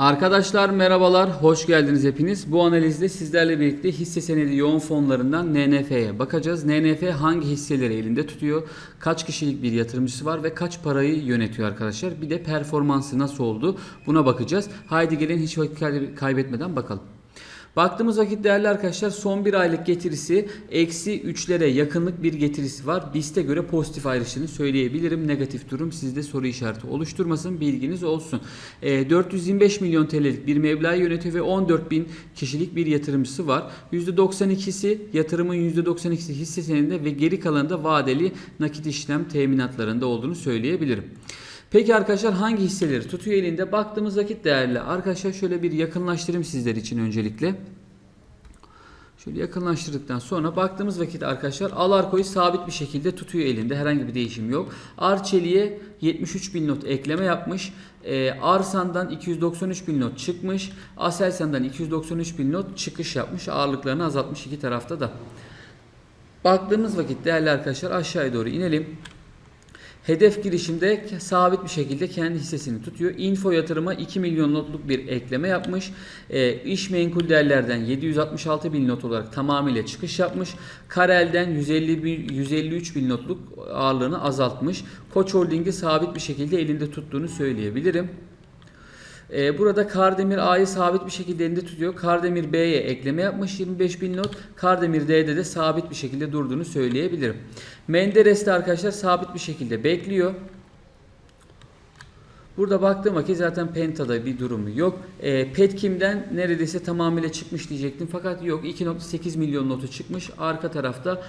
Arkadaşlar merhabalar, hoş geldiniz hepiniz. Bu analizde sizlerle birlikte hisse senedi yoğun fonlarından NNF'ye bakacağız. NNF hangi hisseleri elinde tutuyor, kaç kişilik bir yatırımcısı var ve kaç parayı yönetiyor arkadaşlar. Bir de performansı nasıl oldu buna bakacağız. Haydi gelin hiç vakit kayb- kaybetmeden bakalım. Baktığımız vakit değerli arkadaşlar son bir aylık getirisi eksi 3'lere yakınlık bir getirisi var. BIST'e göre pozitif ayrışını söyleyebilirim. Negatif durum sizde soru işareti oluşturmasın bilginiz olsun. E, 425 milyon TL'lik bir meblağ yönetiyor ve 14 bin kişilik bir yatırımcısı var. %92'si yatırımın %92'si hisse senedinde ve geri kalanı da vadeli nakit işlem teminatlarında olduğunu söyleyebilirim. Peki arkadaşlar hangi hisseleri tutuyor elinde? Baktığımız vakit değerli. Arkadaşlar şöyle bir yakınlaştırayım sizler için öncelikle. Şöyle yakınlaştırdıktan sonra baktığımız vakit arkadaşlar Alarko'yu sabit bir şekilde tutuyor elinde. Herhangi bir değişim yok. Arçelik'e 73 bin not ekleme yapmış. Ee, Arsan'dan 293 bin not çıkmış. Aselsan'dan 293 bin not çıkış yapmış. Ağırlıklarını azaltmış iki tarafta da. Baktığımız vakit değerli arkadaşlar aşağıya doğru inelim. Hedef girişimde sabit bir şekilde kendi hissesini tutuyor. Info yatırıma 2 milyon notluk bir ekleme yapmış. E, iş menkul değerlerden 766 bin not olarak tamamıyla çıkış yapmış. Karel'den 150 bin, 153 bin notluk ağırlığını azaltmış. Koç Holding'i sabit bir şekilde elinde tuttuğunu söyleyebilirim. Ee, burada Kardemir A'yı sabit bir şekilde elinde tutuyor. Kardemir B'ye ekleme yapmış 25 bin not. Kardemir D'de de sabit bir şekilde durduğunu söyleyebilirim. Menderes de arkadaşlar sabit bir şekilde bekliyor. Burada baktığım vakit zaten Penta'da bir durumu yok. E, Petkim'den neredeyse tamamıyla çıkmış diyecektim. Fakat yok 2.8 milyon notu çıkmış. Arka tarafta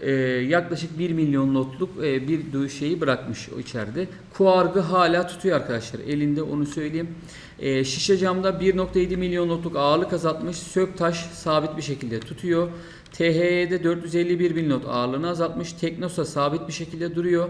e, yaklaşık 1 milyon notluk e, bir şeyi bırakmış içeride. Kuargı hala tutuyor arkadaşlar. Elinde onu söyleyeyim. E, şişe camda 1.7 milyon notluk ağırlık azaltmış. Söktaş sabit bir şekilde tutuyor. THY'de 451 bin not ağırlığını azaltmış. Teknosa sabit bir şekilde duruyor.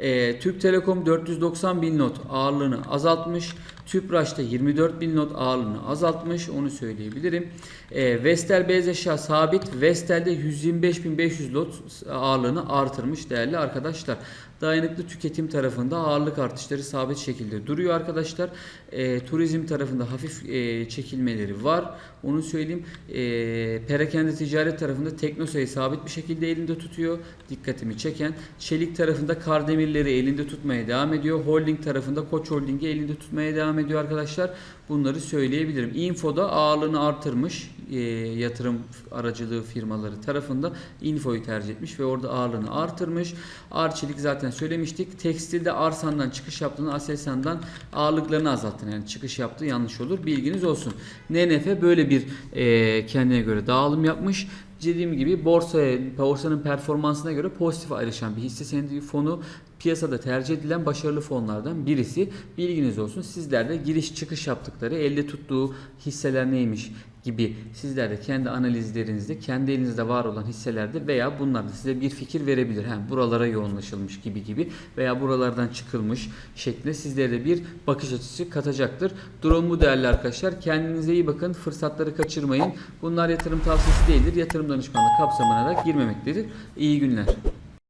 Ee, Türk Telekom 490 bin not ağırlığını azaltmış. Tüpraş'ta 24 bin not ağırlığını azaltmış. Onu söyleyebilirim. Ee, Vestel beyaz eşya sabit. Vestel'de 125.500 lot ağırlığını artırmış değerli arkadaşlar. Dayanıklı tüketim tarafında ağırlık artışları sabit şekilde duruyor arkadaşlar. Ee, turizm tarafında hafif e, çekilmeleri var. Onu söyleyeyim. Ee, perakende ticaret tarafında Teknosa'yı sabit bir şekilde elinde tutuyor. Dikkatimi çeken. Çelik tarafında Kardemirleri elinde tutmaya devam ediyor. Holding tarafında Koç Holding'i elinde tutmaya devam ediyor arkadaşlar. Bunları söyleyebilirim. Info'da ağırlığını artırmış e, yatırım aracılığı firmaları tarafında Info'yu tercih etmiş ve orada ağırlığını artırmış. Arçelik zaten söylemiştik. Tekstilde Arsan'dan çıkış yaptığını Aselsan'dan ağırlıklarını azalttığını yani çıkış yaptığı yanlış olur. Bilginiz olsun. NNF böyle bir e, kendine göre dağılım yapmış dediğim gibi borsaya, borsanın performansına göre pozitif ayrışan bir hisse senedi fonu piyasada tercih edilen başarılı fonlardan birisi. Bilginiz olsun. Sizler de giriş çıkış yaptıkları, elde tuttuğu hisseler neymiş gibi sizler de kendi analizlerinizde, kendi elinizde var olan hisselerde veya bunlarda size bir fikir verebilir. Hem buralara yoğunlaşılmış gibi gibi veya buralardan çıkılmış şeklinde sizlere de bir bakış açısı katacaktır. Durum bu değerli arkadaşlar. Kendinize iyi bakın. Fırsatları kaçırmayın. Bunlar yatırım tavsiyesi değildir. Yatırım danışmanlığı kapsamına da girmemektedir. İyi günler.